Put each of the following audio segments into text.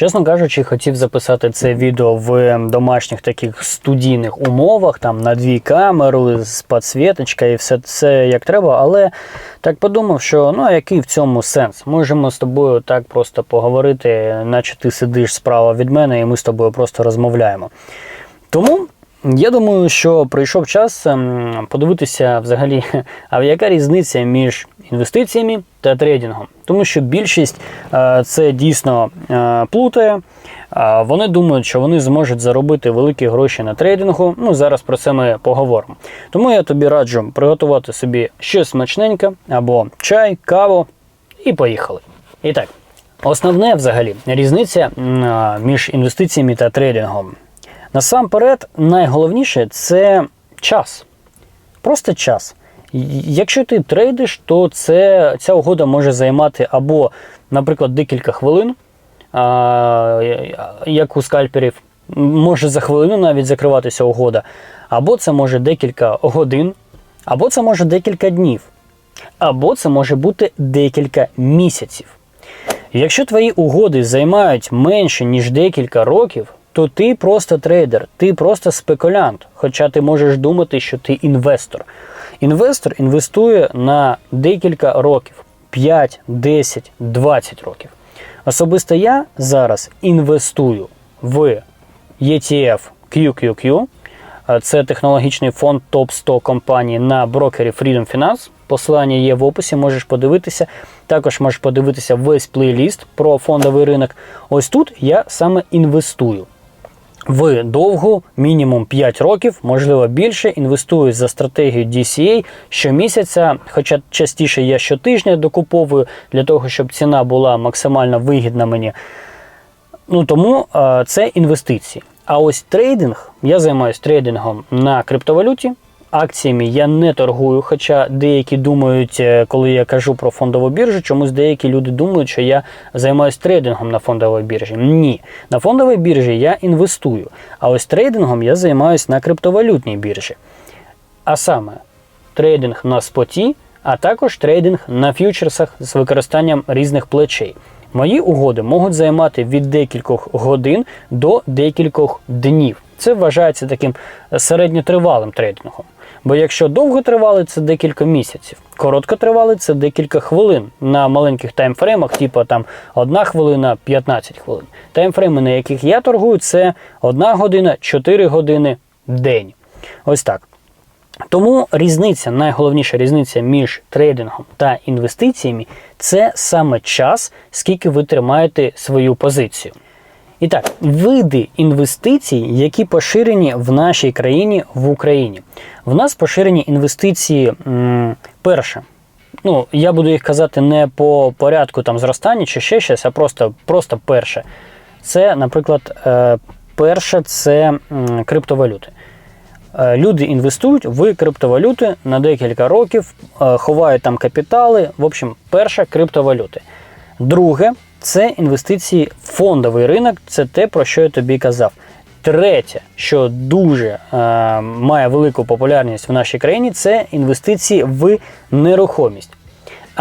Чесно кажучи, хотів записати це відео в домашніх таких студійних умовах, там на дві камери з підсвіточкою і все це як треба, але так подумав, що ну а який в цьому сенс? Можемо з тобою так просто поговорити, наче ти сидиш справа від мене, і ми з тобою просто розмовляємо. Тому я думаю, що прийшов час ем, подивитися взагалі, а яка різниця між інвестиціями та трейдингом. Тому що більшість е, це дійсно е, плутає. Вони думають, що вони зможуть заробити великі гроші на трейдингу. Ну, зараз про це ми поговоримо. Тому я тобі раджу приготувати собі щось смачненьке або чай, каву, і поїхали. І так, основне взагалі різниця між інвестиціями та трейдингом. Насамперед, найголовніше це час. Просто час. Якщо ти трейдиш, то це, ця угода може займати або, наприклад, декілька хвилин, а, як у скальперів, може за хвилину навіть закриватися угода, або це може декілька годин, або це може декілька днів, або це може бути декілька місяців. Якщо твої угоди займають менше, ніж декілька років, то ти просто трейдер, ти просто спекулянт. Хоча ти можеш думати, що ти інвестор. Інвестор інвестує на декілька років 5, 10, 20 років. Особисто я зараз інвестую в ETF QQQ. Це технологічний фонд топ-100 компаній на брокері Freedom Finance. Посилання є в описі, можеш подивитися. Також можеш подивитися весь плейліст про фондовий ринок. Ось тут я саме інвестую. В довгу, мінімум 5 років, можливо більше, інвестую за стратегію DCA щомісяця, хоча частіше я щотижня докуповую для того, щоб ціна була максимально вигідна мені. Ну тому е, це інвестиції. А ось трейдинг, я займаюся трейдингом на криптовалюті. Акціями я не торгую, хоча деякі думають, е, коли я кажу про фондову біржу, чомусь деякі люди думають, що я займаюся трейдингом на фондовій біржі. Ні, на фондовій біржі я інвестую, а ось трейдингом я займаюся на криптовалютній біржі. А саме трейдинг на споті, а також трейдинг на ф'ючерсах з використанням різних плечей. Мої угоди можуть займати від декількох годин до декількох днів. Це вважається таким середньотривалим трейдингом. Бо якщо довготривалий, це декілька місяців, короткотривалий це декілька хвилин на маленьких таймфреймах, типу там 1 хвилина, 15 хвилин. Таймфрейми, на яких я торгую, це 1 година, 4 години, день. Ось так. Тому різниця, найголовніша різниця між трейдингом та інвестиціями це саме час, скільки ви тримаєте свою позицію. І так, види інвестицій, які поширені в нашій країні в Україні. В нас поширені інвестиції, м, перше. Ну, я буду їх казати не по порядку там зростання чи ще щось, а просто, просто перше. Це, наприклад, е, перше це криптовалюти. Е, Люди інвестують в криптовалюти на декілька років, е, ховають там капітали. В общем, перше криптовалюти. Друге це інвестиції в фондовий ринок. Це те, про що я тобі казав. Третє, що дуже е, має велику популярність в нашій країні, це інвестиції в нерухомість.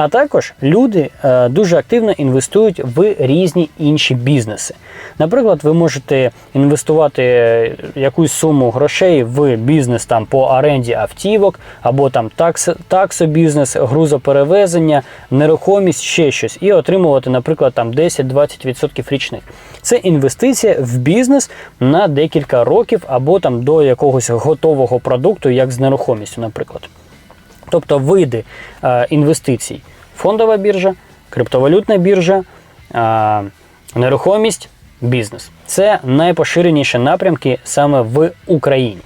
А також люди е, дуже активно інвестують в різні інші бізнеси. Наприклад, ви можете інвестувати е, якусь суму грошей в бізнес там по оренді автівок, або там такс, таксобізнес, грузоперевезення, нерухомість, ще щось, і отримувати, наприклад, там 10-20% річних. Це інвестиція в бізнес на декілька років, або там до якогось готового продукту, як з нерухомістю, наприклад. Тобто види е, інвестицій: фондова біржа, криптовалютна біржа, е, нерухомість, бізнес. Це найпоширеніші напрямки саме в Україні.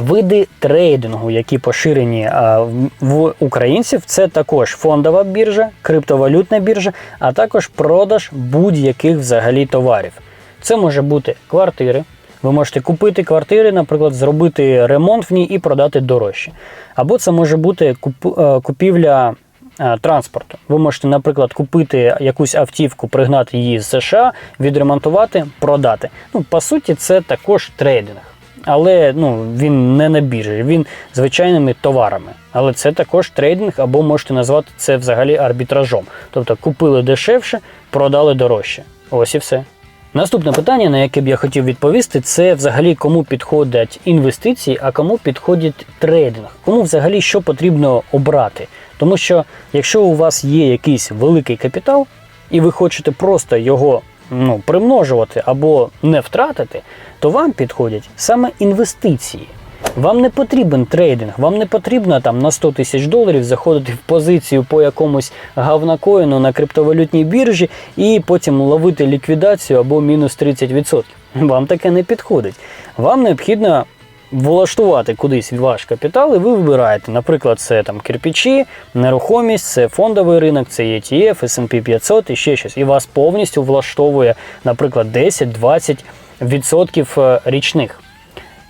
Види трейдингу, які поширені е, в- в українців, це також фондова біржа, криптовалютна біржа, а також продаж будь-яких взагалі товарів. Це може бути квартири. Ви можете купити квартири, наприклад, зробити ремонт в ній і продати дорожче. Або це може бути е, купівля е, транспорту. Ви можете, наприклад, купити якусь автівку, пригнати її з США, відремонтувати, продати. Ну, по суті, це також трейдинг. Але ну, він не на біржі, він звичайними товарами. Але це також трейдинг, або можете назвати це взагалі арбітражом. Тобто купили дешевше, продали дорожче. Ось і все. Наступне питання, на яке б я хотів відповісти, це взагалі кому підходять інвестиції, а кому підходить трейдинг. Кому взагалі що потрібно обрати. Тому що якщо у вас є якийсь великий капітал, і ви хочете просто його ну, примножувати або не втратити, то вам підходять саме інвестиції. Вам не потрібен трейдинг, вам не потрібно там на 100 тисяч доларів заходити в позицію по якомусь гавнакоїну на криптовалютній біржі і потім ловити ліквідацію або мінус 30%. Вам таке не підходить. Вам необхідно влаштувати кудись ваш капітал, і ви вибираєте, наприклад, це там кирпичі, нерухомість, це фондовий ринок, це ETF, S&P 500 і ще щось. І вас повністю влаштовує, наприклад, 10-20% е, річних.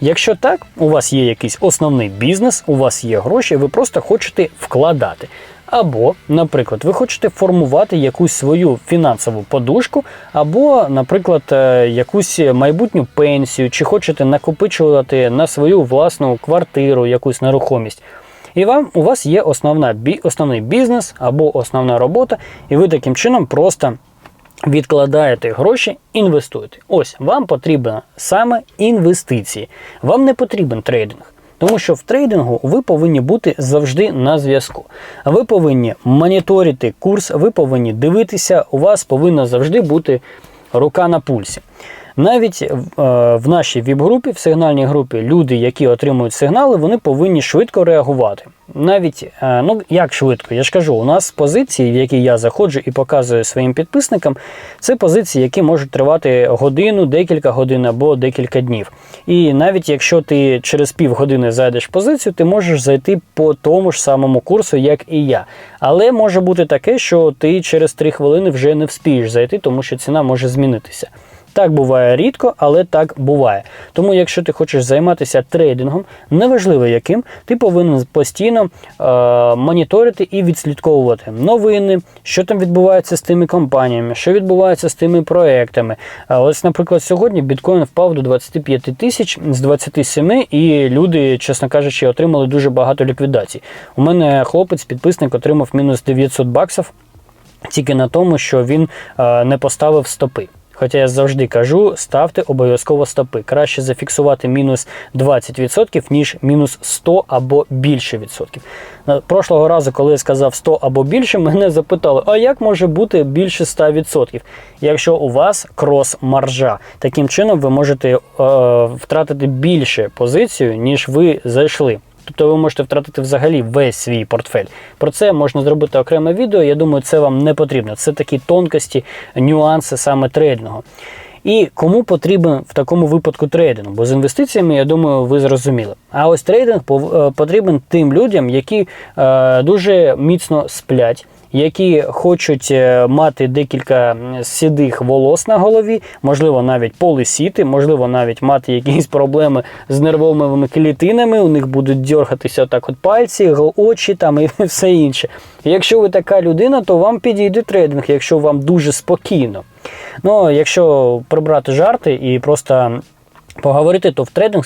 Якщо так, у вас є якийсь основний бізнес, у вас є гроші, ви просто хочете вкладати. Або, наприклад, ви хочете формувати якусь свою фінансову подушку, або, наприклад, е, якусь майбутню пенсію, чи хочете накопичувати на свою власну квартиру, якусь нерухомість. І вам у вас є основна, основний бізнес або основна робота, і ви таким чином просто відкладаєте гроші, інвестуєте. Ось вам потрібно саме інвестиції. Вам не потрібен трейдинг. Тому що в трейдингу ви повинні бути завжди на зв'язку. Ви повинні моніторити курс, ви повинні дивитися, у вас повинна завжди бути рука на пульсі. Навіть е, в нашій віп-групі, в сигнальній групі, люди, які отримують сигнали, вони повинні швидко реагувати. Навіть е, ну як швидко, я ж кажу, у нас позиції, в які я заходжу і показую своїм підписникам, це позиції, які можуть тривати годину, декілька годин або декілька днів. І навіть якщо ти через півгодини зайдеш в позицію, ти можеш зайти по тому ж самому курсу, як і я. Але може бути таке, що ти через 3 хвилини вже не вспієш зайти, тому що ціна може змінитися. Так буває рідко, але так буває. Тому, якщо ти хочеш займатися трейдингом, неважливо яким, ти повинен постійно е, моніторити і відслідковувати новини, що там відбувається з тими компаніями, що відбувається з тими проектами. А ось, наприклад, сьогодні біткоін впав до 25 тисяч з 27, і люди, чесно кажучи, отримали дуже багато ліквідацій. У мене хлопець, підписник, отримав мінус 900 баксів тільки на тому, що він е, не поставив стопи. Хоча я завжди кажу, ставте обов'язково стопи. Краще зафіксувати мінус 20%, ніж мінус 100 або більше відсотків. Прошлого разу, коли я сказав 100 або більше, мене запитали, а як може бути більше 100%? Якщо у вас крос-маржа, таким чином ви можете е, втратити більше позицію, ніж ви зайшли. Тобто ви можете втратити взагалі весь свій портфель. Про це можна зробити окреме відео. Я думаю, це вам не потрібно. Це такі тонкості, нюанси саме трейдингу. І кому потрібен в такому випадку трейдинг? Бо з інвестиціями, я думаю, ви зрозуміли. А ось трейдинг е, потрібен тим людям, які е, дуже міцно сплять. Які хочуть е, мати декілька сідих волос на голові, можливо, навіть полисіти, можливо, навіть мати якісь проблеми з нервовими клітинами, у них будуть дергатися так от пальці, очі там і все інше. Якщо ви така людина, то вам підійде трейдинг, якщо вам дуже спокійно. Ну, якщо прибрати жарти і просто поговорити, то в трейдинг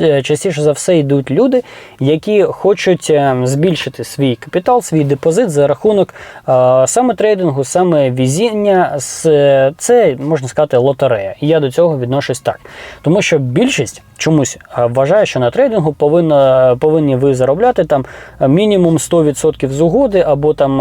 е, частіше за все йдуть люди, які хочуть е, збільшити свій капітал, свій депозит за рахунок е, саме трейдингу, саме візіння. Це можна сказати лотерея. І я до цього відношусь так. Тому що більшість чомусь вважає, що на трейдингу повинна, повинні ви заробляти там мінімум 100% з угоди, або там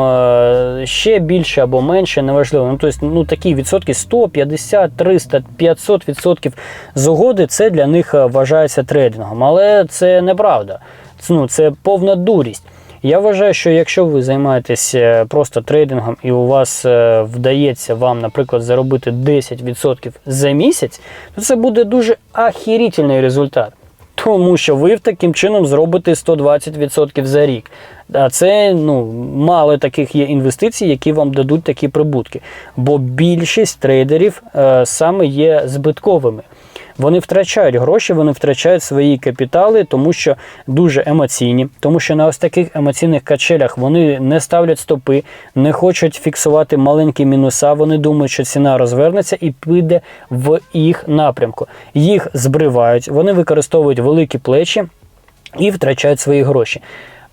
ще більше, або менше, неважливо. Ну, тобто, ну такі відсотки 100, 50, 300, 500 відсотків з угоди це для них е, вважається трейдингом. Але це неправда. Це, ну, це повна дурість. Я вважаю, що якщо ви займаєтесь е, просто трейдингом і у вас е, вдається вам, наприклад, заробити 10% за місяць, то це буде дуже ахірітельний результат. Тому що ви таким чином зробите 120% за рік. А це ну, мало таких є інвестицій, які вам дадуть такі прибутки. Бо більшість трейдерів е, саме є збитковими. Вони втрачають гроші, вони втрачають свої капітали, тому що дуже емоційні, тому що на ось таких емоційних качелях вони не ставлять стопи, не хочуть фіксувати маленькі мінуса. Вони думають, що ціна розвернеться і піде в їх напрямку. Їх збривають, вони використовують великі плечі і втрачають свої гроші.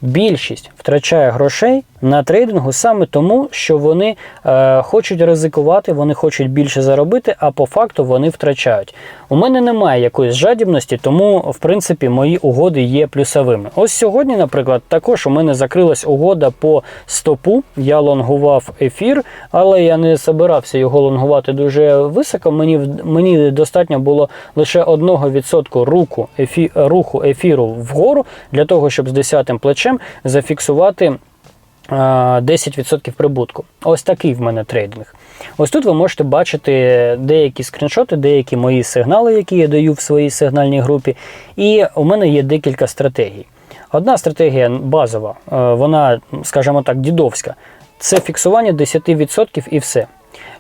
Більшість втрачає грошей на трейдингу саме тому, що вони е, хочуть ризикувати, вони хочуть більше заробити, а по факту вони втрачають. У мене немає якоїсь жадібності, тому в принципі мої угоди є плюсовими. Ось сьогодні, наприклад, також у мене закрилась угода по стопу. Я лонгував ефір, але я не збирався його лонгувати дуже високо. Мені мені достатньо було лише 1% руху, ефі, руху ефіру вгору для того, щоб з 10 плечем зафіксувати. 10% прибутку. Ось такий в мене трейдинг. Ось тут ви можете бачити деякі скріншоти, деякі мої сигнали, які я даю в своїй сигнальній групі. І у мене є декілька стратегій. Одна стратегія базова, вона, скажімо так, дідовська. Це фіксування 10% і все.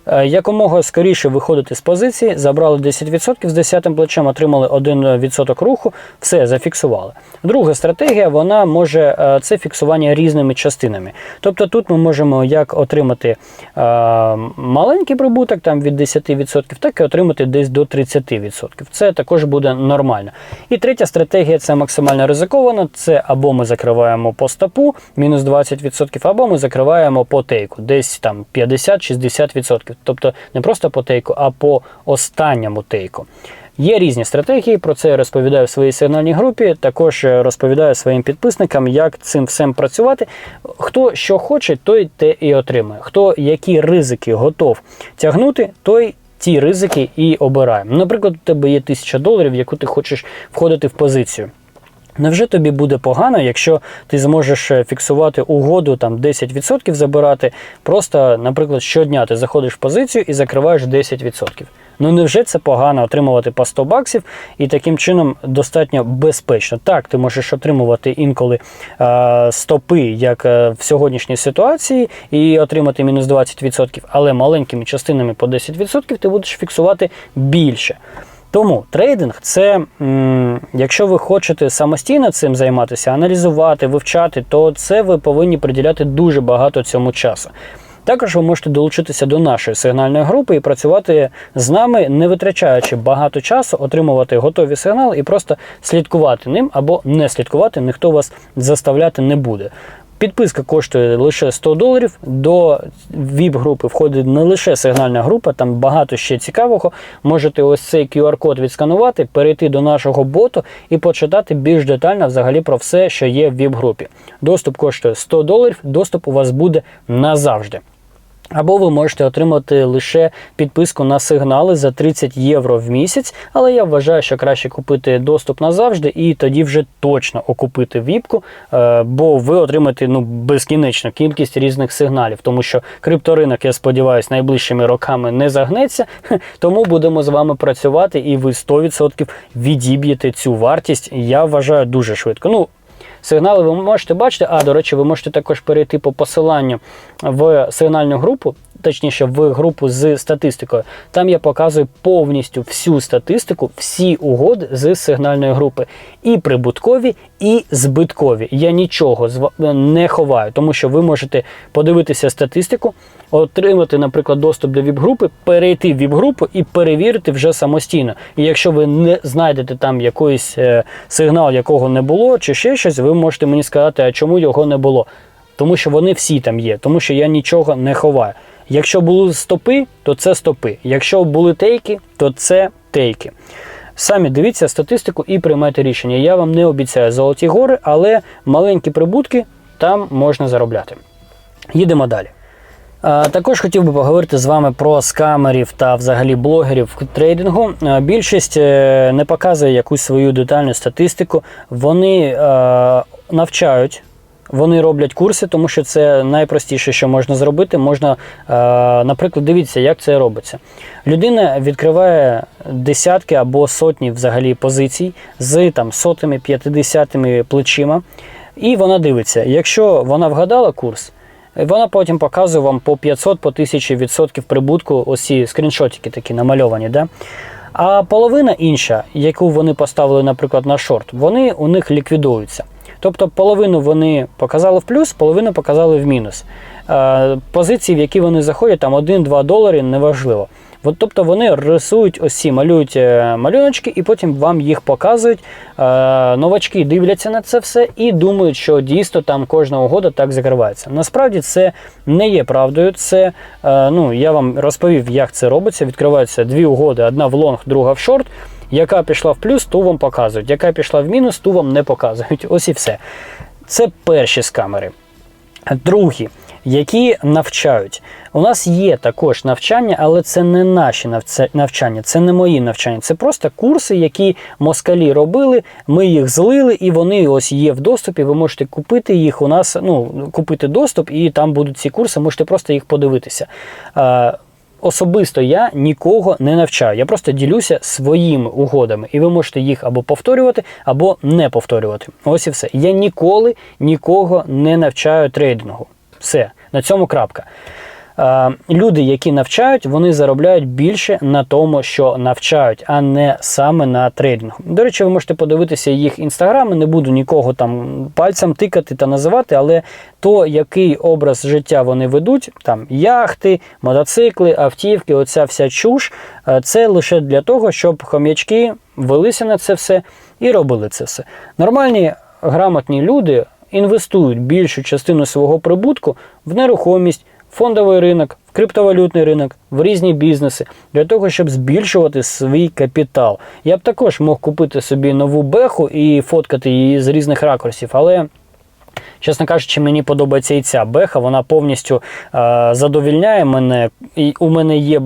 Е, якомога скоріше виходити з позиції, забрали 10% з 10 плечем, отримали 1% руху, все зафіксували. Друга стратегія вона може е, це фіксування різними частинами. Тобто тут ми можемо як отримати е, маленький прибуток там від 10%, так і отримати десь до 30%. Це також буде нормально. І третя стратегія це максимально ризикована. Це або ми закриваємо по стопу мінус 20%, або ми закриваємо по тейку, десь там 50-60% тобто не просто по тейку, а по останньому тейку. Є різні стратегії, про це я розповідаю в своїй сигнальній групі. Також розповідаю своїм підписникам, як цим всім працювати. Хто що хоче, той те і отримає. Хто які ризики готов тягнути, той. Ті ризики і обирає. Наприклад, у тебе є тисяча доларів, яку ти хочеш входити в позицію. Невже тобі буде погано, якщо ти зможеш е, фіксувати угоду там 10% забирати, просто, наприклад, щодня ти заходиш в позицію і закриваєш 10%. Ну невже це погано отримувати по 100 баксів і таким чином достатньо безпечно? Так, ти можеш отримувати інколи е, стопи, як е, в сьогоднішній ситуації, і отримати мінус 20%, але маленькими частинами по 10% ти будеш фіксувати більше. Тому трейдинг це, якщо ви хочете самостійно цим займатися, аналізувати, вивчати, то це ви повинні приділяти дуже багато цьому часу. Також ви можете долучитися до нашої сигнальної групи і працювати з нами, не витрачаючи багато часу, отримувати готові сигнали і просто слідкувати ним або не слідкувати, ніхто вас заставляти не буде. Підписка коштує лише 100 доларів. До ВІП-групи входить не лише сигнальна група, там багато ще цікавого. Можете ось цей QR-код відсканувати, перейти до нашого боту і почитати більш детально взагалі про все, що є в ВІП-групі. Доступ коштує 100 доларів, доступ у вас буде назавжди. Або ви можете отримати лише підписку на сигнали за 30 євро в місяць, але я вважаю, що краще купити доступ назавжди і тоді вже точно окупити віпку, е, бо ви отримаєте ну, безкінечну кількість різних сигналів, тому що крипторинок, я сподіваюся, найближчими роками не загнеться. Тому будемо з вами працювати, і ви 100% відіб'єте цю вартість. Я вважаю дуже швидко. Ну, Сигнали ви можете бачити, а, до речі, ви можете також перейти по посиланню в сигнальну групу, точніше, в групу з статистикою. Там я показую повністю всю статистику, всі угоди з сигнальної групи. І прибуткові, і збиткові. Я нічого не ховаю, тому що ви можете подивитися статистику отримати, наприклад, доступ до ВІП-групи, перейти в ВІП-групу і перевірити вже самостійно. І якщо ви не знайдете там якийсь е, сигнал, якого не було, чи ще щось, ви можете мені сказати, а чому його не було. Тому що вони всі там є, тому що я нічого не ховаю. Якщо були стопи, то це стопи. Якщо були тейки, то це тейки. Самі дивіться статистику і приймайте рішення. Я вам не обіцяю золоті гори, але маленькі прибутки там можна заробляти. Їдемо далі. Також хотів би поговорити з вами про скамерів та взагалі блогерів трейдингу. Більшість е, не показує якусь свою детальну статистику. Вони е, навчають. Вони роблять курси, тому що це найпростіше, що можна зробити. Можна, е, наприклад, дивіться, як це робиться. Людина відкриває десятки або сотні взагалі позицій з там сотими, п'ятидесятими плечима, і вона дивиться, якщо вона вгадала курс. Вона потім показує вам по 500 по 1000 відсотків прибутку, ось ці скріншотики такі намальовані. Да? А половина інша, яку вони поставили, наприклад, на шорт, вони у них ліквідуються. Тобто половину вони показали в плюс, половину показали в мінус. Позиції, в які вони заходять, там 1-2 долари, неважливо. От, тобто вони рисують ось ці, малюють е, малюночки і потім вам їх показують. Е, новачки дивляться на це все і думають, що дійсно там кожна угода так закривається. Насправді це не є правдою. Це е, ну я вам розповів, як це робиться. Відкриваються дві угоди: одна в лонг, друга в шорт. Яка пішла в плюс, ту вам показують. Яка пішла в мінус, ту вам не показують. Ось і все. Це перші скамери. Другі, які навчають. У нас є також навчання, але це не наші навчання, це не мої навчання. Це просто курси, які москалі робили. Ми їх злили, і вони ось є в доступі. Ви можете купити їх. У нас ну купити доступ, і там будуть ці курси. Можете просто їх подивитися. Особисто я нікого не навчаю. Я просто ділюся своїми угодами, і ви можете їх або повторювати, або не повторювати. Ось і все. Я ніколи нікого не навчаю трейдингу. Все, на цьому крапка. Е, Люди, які навчають, вони заробляють більше на тому, що навчають, а не саме на трейдингу. До речі, ви можете подивитися їх інстаграми. Не буду нікого там пальцем тикати та називати, але то, який образ життя вони ведуть, там яхти, мотоцикли, автівки, оця вся чуш, е, це лише для того, щоб хом'ячки велися на це все і робили це все. Нормальні грамотні люди інвестують більшу частину свого прибутку в нерухомість, фондовий ринок, в криптовалютний ринок, в різні бізнеси для того, щоб збільшувати свій капітал. Я б також мог купити собі нову беху і фоткати її з різних ракурсів, але. Чесно кажучи, мені подобається і ця беха, вона повністю е, задовільняє мене. І у мене є.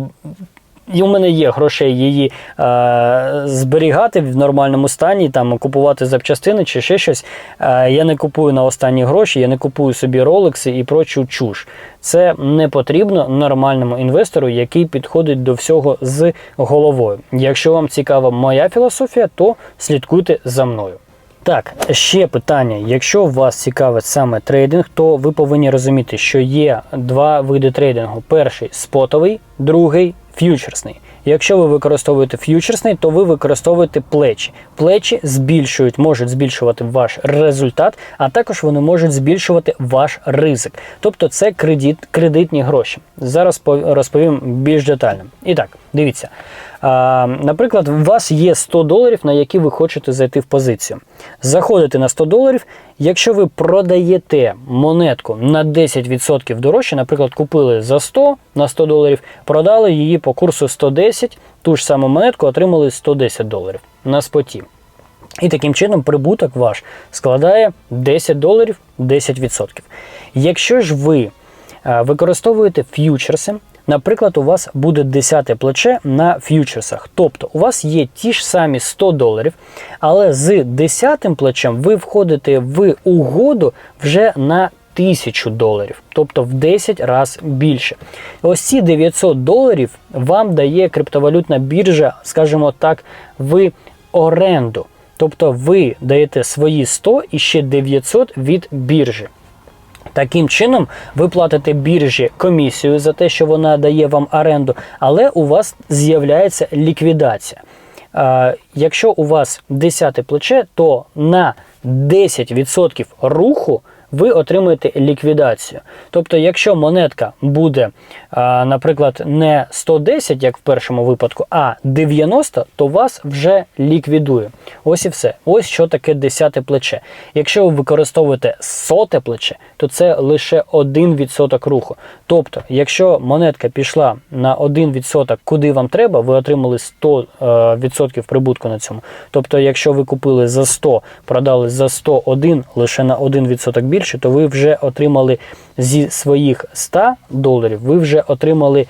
І у мене є грошей її е, зберігати в нормальному стані, там купувати запчастини чи ще щось. Е, я не купую на останні гроші, я не купую собі ролекси і прочу чуш. Це не потрібно нормальному інвестору, який підходить до всього з головою. Якщо вам цікава моя філософія, то слідкуйте за мною. Так, ще питання. Якщо вас цікавить саме трейдинг, то ви повинні розуміти, що є два види трейдингу: перший спотовий, другий ф'ючерсний. Якщо ви використовуєте ф'ючерсний, то ви використовуєте плечі. Плечі збільшують, можуть збільшувати ваш результат, а також вони можуть збільшувати ваш ризик. Тобто це кредит, кредитні гроші. Зараз розповім більш детально. І так, дивіться. Наприклад, у вас є 100 доларів, на які ви хочете зайти в позицію. Заходите на 100 доларів. Якщо ви продаєте монетку на 10% дорожче, наприклад, купили за 100 на 100 доларів, продали її по курсу 110, ту ж саму монетку отримали 110 доларів на споті. І таким чином прибуток ваш складає 10 доларів 10%. Якщо ж ви використовуєте ф'ючерси, наприклад, у вас буде 10 плече на ф'ючерсах. Тобто у вас є ті ж самі 100 доларів, але з 10 плечем ви входите в угоду вже на 1000 доларів, тобто в 10 разів більше. Ось ці 900 доларів вам дає криптовалютна біржа, скажімо так, в оренду. Тобто ви даєте свої 100 і ще 900 від біржі. Таким чином, ви платите біржі комісію за те, що вона дає вам оренду, але у вас з'являється ліквідація. Якщо у вас 10 плече, то на 10% руху ви отримуєте ліквідацію. Тобто, якщо монетка буде, е, наприклад, не 110, як в першому випадку, а 90, то вас вже ліквідує. Ось і все. Ось що таке 10 плече. Якщо ви використовуєте соте плече, то це лише 1% руху. Тобто, якщо монетка пішла на 1%, куди вам треба, ви отримали 100% прибутку на цьому. Тобто, якщо ви купили за 100, продали за 101 лише на 1% більше, то ви вже отримали зі своїх 100 доларів, ви вже отримали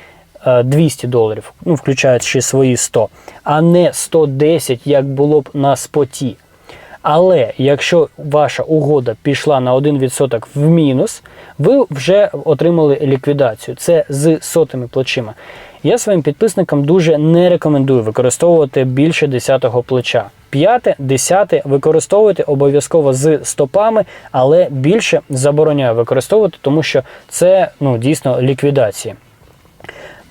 е, 200 доларів, ну, включаючи свої 100, а не 110, як було б на споті. Але якщо ваша угода пішла на 1% в мінус, ви вже отримали ліквідацію. Це з сотими плечима. Я своїм підписникам дуже не рекомендую використовувати більше 10-го плеча. П'яте, десяте використовуйте обов'язково з стопами, але більше забороняю використовувати, тому що це ну, дійсно ліквідація.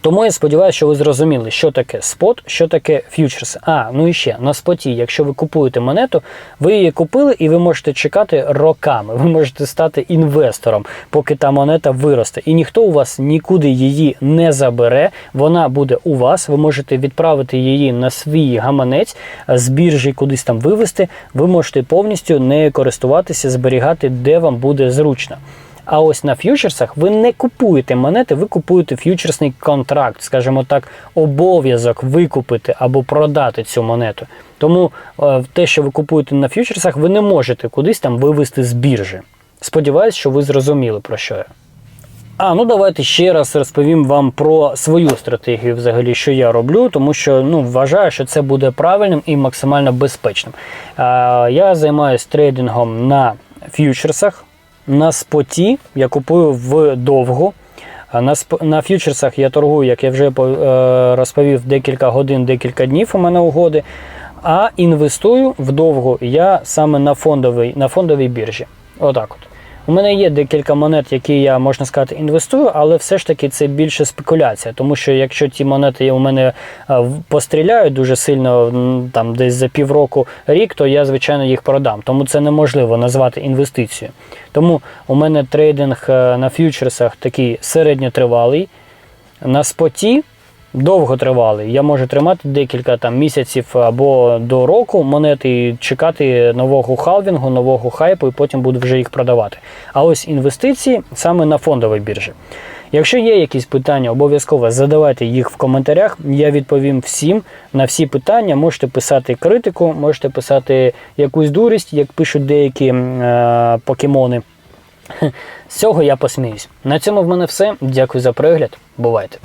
Тому я сподіваюся, що ви зрозуміли, що таке спот, що таке фьючерс. А, ну і ще на споті, якщо ви купуєте монету, ви її купили і ви можете чекати роками. Ви можете стати інвестором, поки та монета виросте. І ніхто у вас нікуди її не забере. Вона буде у вас. Ви можете відправити її на свій гаманець з біржі кудись там вивести. Ви можете повністю нею користуватися, зберігати, де вам буде зручно. А ось на ф'ючерсах ви не купуєте монети, ви купуєте ф'ючерсний контракт, скажімо так, обов'язок викупити або продати цю монету. Тому е, те, що ви купуєте на ф'ючерсах, ви не можете кудись там вивести з біржі. Сподіваюсь, що ви зрозуміли про що я. А, ну давайте ще раз розповім вам про свою стратегію, взагалі, що я роблю, тому що ну, вважаю, що це буде правильним і максимально безпечним. А, я займаюся трейдингом на ф'ючерсах, на споті я купую вдовго. А На, на ф'ючерсах я торгую, як я вже е, розповів, декілька годин, декілька днів у мене угоди. А інвестую вдовго я саме на фондовій, на фондовій біржі. Отак от. У мене є декілька монет, які я, можна сказати, інвестую, але все ж таки це більше спекуляція. Тому що якщо ті монети у мене е, постріляють дуже сильно, там десь за півроку рік, то я, звичайно, їх продам. Тому це неможливо назвати інвестицією. Тому у мене трейдинг е, на ф'ючерсах такий середньотривалий. На споті довготривалий. Я можу тримати декілька там місяців або до року монети і чекати нового халвінгу, нового хайпу, і потім буду вже їх продавати. А ось інвестиції саме на фондовій біржі. Якщо є якісь питання, обов'язково задавайте їх в коментарях. Я відповім всім на всі питання. Можете писати критику, можете писати якусь дурість, як пишуть деякі е, покемони. З цього я посміюсь. На цьому в мене все. Дякую за перегляд. Бувайте!